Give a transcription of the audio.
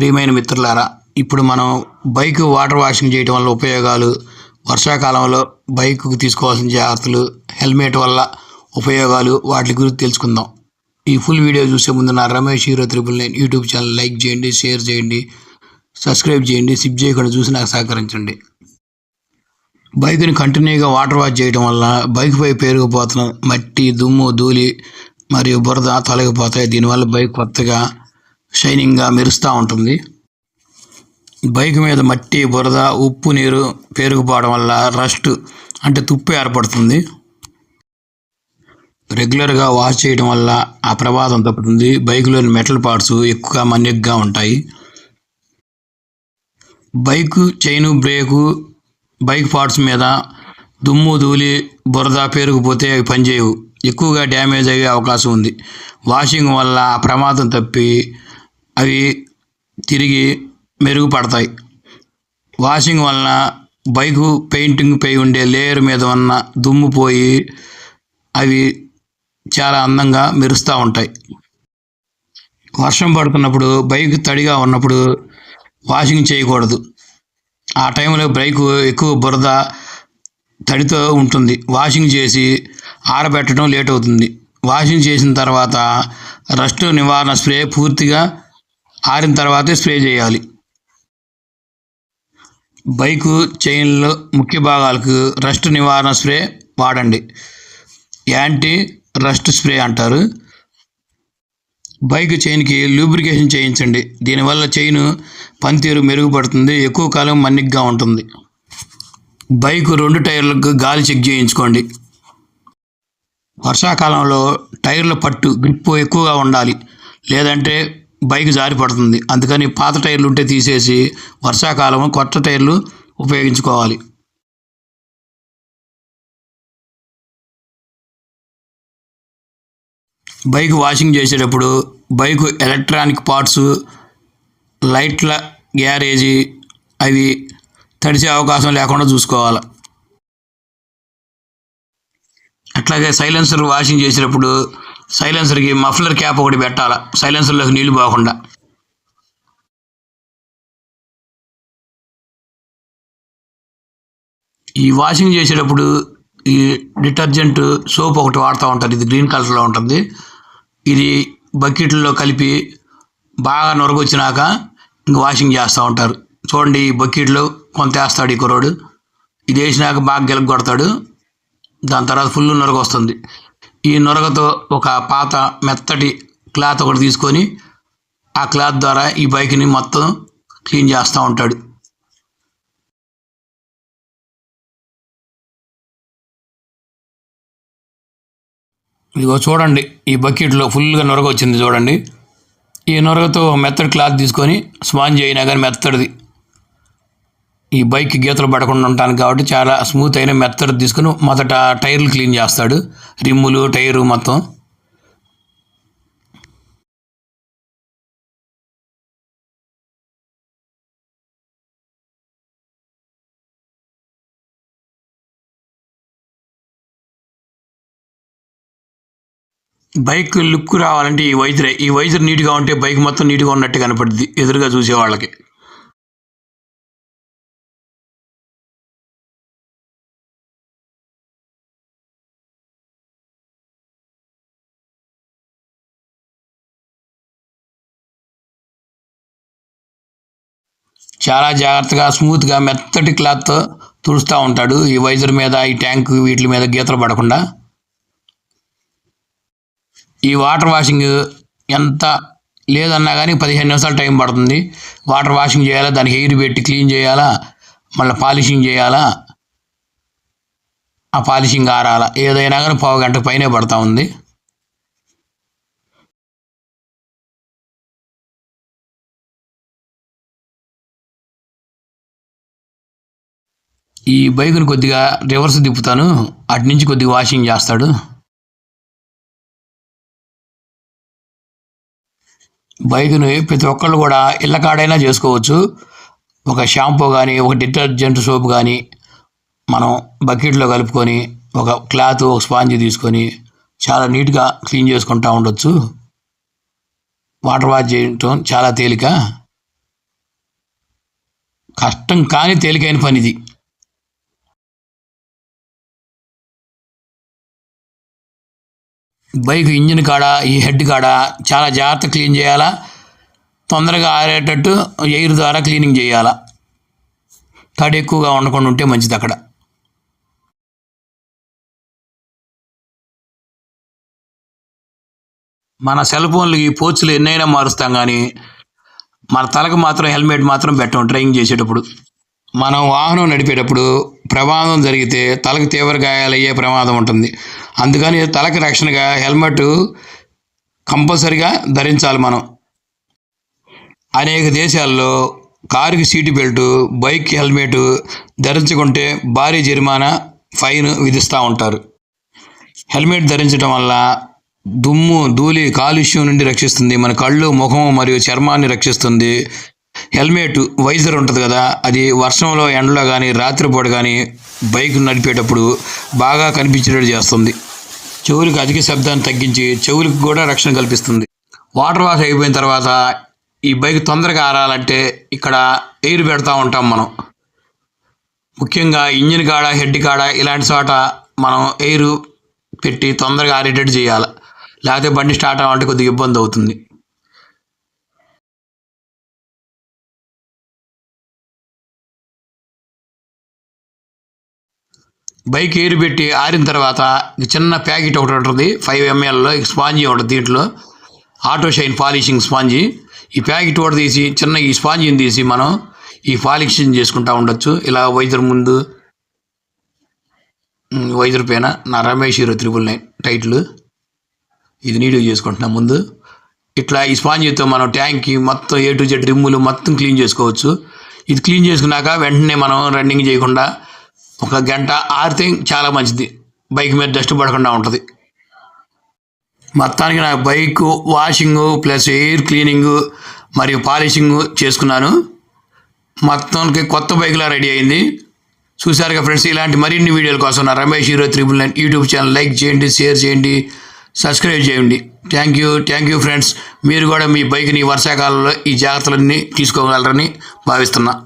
ప్రియమైన మిత్రులారా ఇప్పుడు మనం బైక్ వాటర్ వాషింగ్ చేయడం వల్ల ఉపయోగాలు వర్షాకాలంలో బైక్కు తీసుకోవాల్సిన జాగ్రత్తలు హెల్మెట్ వల్ల ఉపయోగాలు వాటి గురించి తెలుసుకుందాం. ఈ ఫుల్ వీడియో చూసే ముందు నా Ramesh hero triple nine YouTube channel like చేయండి షేర్ చేయండి సబ్స్క్రైబ్ చేయండి సిప్ చేయకుండా చూసి నాకు సహకరించండి. బైక్ని కంటిన్యూగా వాటర్ వాష్ చేయడం వల్ల బైక్పై పేరుకుపోతున్న మట్టి దుమ్ము ధూళి మరియు బురద తొలగిపోతాయి. దీనివల్ల బైక్ కొత్తగా షైనింగ్గా మెరుస్తూ ఉంటుంది. బైక్ మీద మట్టి బురద ఉప్పు నీరు పేరుకుపోవడం వల్ల రస్ట్ అంటే తుప్పు ఏర్పడుతుంది. రెగ్యులర్గా వాష్ చేయడం వల్ల ఆ ప్రమాదం తప్పుతుంది. బైక్లోని మెటల్ పార్ట్స్ ఎక్కువగా మన్నిగ్గా ఉంటాయి. Bike chain brake bike parts మీద దుమ్ము ధూళి బురద పేరుకుపోతే అవి పనిచేయవు. ఎక్కువగా డ్యామేజ్ అయ్యే అవకాశం ఉంది. వాషింగ్ వల్ల ఆ ప్రమాదం తప్పి అవి తిరిగి మెరుగుపడతాయి. వాషింగ్ వలన బైకు పెయింటింగ్ పై ఉండే లేయర్ మీద ఉన్న దుమ్ము పోయి అవి చాలా అందంగా మెరుస్తూ ఉంటాయి. వర్షం పడుతున్నప్పుడు బైక్ తడిగా ఉన్నప్పుడు వాషింగ్ చేయకూడదు. ఆ టైంలో బైక్ ఎక్కువ బురద తడితో ఉంటుంది. వాషింగ్ చేసి ఆరబెట్టడం లేట్ అవుతుంది. వాషింగ్ చేసిన తర్వాత రస్ట్ నివారణ స్ప్రే పూర్తిగా ఆరిన తర్వాతే స్ప్రే చేయాలి. బైకు చైన్లో ముఖ్య భాగాలకు రస్ట్ నివారణ స్ప్రే వాడండి. యాంటీ రస్ట్ స్ప్రే అంటారు. బైక్ చైన్కి లూబ్రికేషన్ చేయించండి. దీనివల్ల చైన్ పనితీరు మెరుగుపడుతుంది ఎక్కువ కాలం మన్నిగ్గా ఉంటుంది. బైక్ రెండు టైర్లకు గాలి చెక్ చేయించుకోండి. వర్షాకాలంలో టైర్ల పట్టు గ్రిప్ ఎక్కువగా ఉండాలి. లేదంటే బైక్ జారి పడుతుంది. అందుకని పాత టైర్లు ఉంటే తీసేసి వర్షాకాలం కొత్త టైర్లు ఉపయోగించుకోవాలి. బైక్ వాషింగ్ చేసేటప్పుడు బైక్ ఎలక్ట్రానిక్ పార్ట్స్ లైట్ల గ్యారేజీ అవి తడిసే అవకాశం లేకుండా చూసుకోవాలి. అట్లాగే సైలెన్సర్ వాషింగ్ చేసేటప్పుడు సైలెన్సర్కి మఫ్లర్ క్యాప్ ఒకటి పెట్టాలి? సైలెన్సర్లోకి నీళ్ళు పోకుండా. ఈ వాషింగ్ చేసేటప్పుడు ఈ డిటర్జెంట్ సోప్ ఒకటి వాడుతూ ఉంటారు. ఇది గ్రీన్ కలర్లో ఉంటుంది. ఇది బకెట్లో కలిపి బాగా నొరగొచ్చినాక ఇంక వాషింగ్ చేస్తూ ఉంటారు. చూడండి ఈ బకెట్లో కొంత వేస్తాడు ఈ కుర్రోడు. ఇది వేసినాక బాగా గెలగొడతాడు. దాని తర్వాత ఫుల్ నొరగొస్తుంది. ఈ నొరగతో ఒక పాత మెత్తటి క్లాత్ ఒకటి తీసుకొని ఆ క్లాత్ ద్వారా ఈ బైక్ని మొత్తం క్లీన్ చేస్తూ ఉంటాడు. ఇదిగో చూడండి ఈ బకెట్లో ఫుల్గా నొరగ వచ్చింది చూడండి. ఈ నొరగతో మెత్తడి క్లాత్ తీసుకొని స్పాంజ్ అయినా కానీ మెత్తడిది. ఈ బైక్ గీతలు పడకుండా ఉంటాను కాబట్టి చాలా స్మూత్ అయిన మెత్తడు తీసుకుని మొదట టైర్లు క్లీన్ చేస్తాడు. రిమ్ములు టైరు మొత్తం. బైక్ లుక్ రావాలంటే ఈ వైజరే. ఈ వైజర్ నీట్గా ఉంటే బైక్ మొత్తం నీట్గా ఉన్నట్టు కనపడుద్ది. ఎదురుగా చూసేవాళ్ళకి. చాలా జాగ్రత్తగా స్మూత్గా మెత్తటి క్లాత్తో తుడుస్తూ ఉంటాడు. ఈ వైజర్ మీద ఈ ట్యాంక్ వీటి మీద గీతలు పడకుండా. ఈ వాటర్ వాషింగ్ ఎంత లేదన్నా కానీ పదిహేను నిమిషాలు టైం పడుతుంది. వాటర్ వాషింగ్ చేయాలా? దానికి ఎయిర్ పెట్టి క్లీన్ చేయాలా? మళ్ళీ పాలిషింగ్ చేయాలా? ఆ పాలిషింగ్ ఆరాల? ఏదైనా కానీ పావు గంట పైనే పడతా ఉంది. ఈ బైక్ని కొద్దిగా రివర్స్ తిప్పుతాను. అటు నుంచి కొద్దిగా వాషింగ్ చేస్తాడు. బైక్ని ప్రతి ఒక్కళ్ళు కూడా ఇళ్ళ కాడైనా చేసుకోవచ్చు. ఒక షాంపూ కానీ ఒక డిటర్జెంట్ సోప్ కానీ మనం బకెట్లో కలుపుకొని ఒక క్లాత్ ఒక స్పాంజ్ తీసుకొని చాలా నీట్గా క్లీన్ చేసుకుంటూ ఉండొచ్చు. వాటర్ వాష్ చేయటం చాలా తేలిక. కష్టం కానీ తేలికైన పని బైక్ ఇంజిన్ కాడ ఈ హెడ్ కాడ చాలా జాగ్రత్త క్లీన్ చేయాలా? తొందరగా ఆరేటట్టు ఎయిర్ ద్వారా క్లీనింగ్ చేయాలా? తడి ఎక్కువగా ఉండకుండా ఉంటే మంచిది అక్కడ. మన సెల్ ఫోన్లు ఈ పోర్చులు ఎన్నైనా మారుస్తాం కానీ మన తలకు మాత్రం హెల్మెట్ మాత్రం పెట్టం డ్రైవింగ్ చేసేటప్పుడు. మనం వాహనం నడిపేటప్పుడు ప్రమాదం జరిగితే తలకు తీవ్ర గాయాలయ్యే ప్రమాదం ఉంటుంది. అందుకని తలకి రక్షణగా హెల్మెట్ కంపల్సరిగా ధరించాలి మనం. అనేక దేశాల్లో కారుకి సీటు బెల్టు బైక్ హెల్మెట్ ధరించుకుంటే భారీ జరిమానా ఫైన్ విధిస్తూ ఉంటారు. హెల్మెట్ ధరించడం వల్ల దుమ్ము ధూళి కాలుష్యం నుండి రక్షిస్తుంది. మన కళ్ళు ముఖం మరియు చర్మాన్ని రక్షిస్తుంది. హెల్మెట్ వైజర్ ఉంటుంది కదా అది వర్షంలో ఎండలో కానీ రాత్రిపూట కానీ బైక్ నడిపేటప్పుడు బాగా కనిపించేటట్టు చేస్తుంది. చెవులకు అధిక శబ్దాన్ని తగ్గించి చెవులకు కూడా రక్షణ కల్పిస్తుంది. వాటర్ వాష్ అయిపోయిన తర్వాత ఈ బైక్ తొందరగా ఆరాలంటే ఇక్కడ ఎయిర్ పెడతా ఉంటాం మనం. ముఖ్యంగా ఇంజిన్ కాడ హెడ్ కాడ ఇలాంటి చోట మనం ఎయిర్ పెట్టి తొందరగా ఆరేటట్టు చేయాలి. లేకపోతే బండి స్టార్ట్ అవ్వాలంటే కొద్దిగా ఇబ్బంది అవుతుంది. బైక్ ఎయిర్ పెట్టి ఆరిన తర్వాత చిన్న ప్యాకెట్ ఒకటి ఉంటుంది. ఫైవ్ ఎంఎల్లో స్పాంజీ ఉంటుంది దీంట్లో. Auto shine polishing sponge. ఈ ప్యాకెట్ కూడా తీసి చిన్న ఈ స్పాంజీని తీసి మనం ఈ పాలిషింగ్ చేసుకుంటా ఉండొచ్చు. ఇలా వైద్యుల ముందు ఉమ్, వైద్యుల పైన నా Ramesh hero triple nine title. ఇది నీట్గా చేసుకుంటున్నా ముందు. ఇట్లా ఈ స్పాంజీతో మనం ట్యాంక్కి మొత్తం ఏ టు జెడ్ రిమ్ములు మొత్తం క్లీన్ చేసుకోవచ్చు. ఇది క్లీన్ చేసుకున్నాక వెంటనే మనం రన్నింగ్ చేయకుండా ఒక గంట ఆరితే చాలా మంచిది. బైక్ మీద డస్ట్ పడకుండా ఉంటుంది. మొత్తానికి నా bike washing plus air cleaning మరియు పాలిషింగ్ చేసుకున్నాను. మొత్తానికి కొత్త బైక్లా రెడీ అయింది. చూసారుగా ఫ్రెండ్స్ ఇలాంటి మరిన్ని వీడియోల కోసం నా Ramesh hero triple nine YouTube channel like చేయండి షేర్ చేయండి సబ్స్క్రైబ్ చేయండి. Thank you thank you friends. మీరు కూడా మీ బైక్ని వర్షాకాలంలో ఈ జాగ్రత్తలన్నీ తీసుకోగలరని భావిస్తున్నా.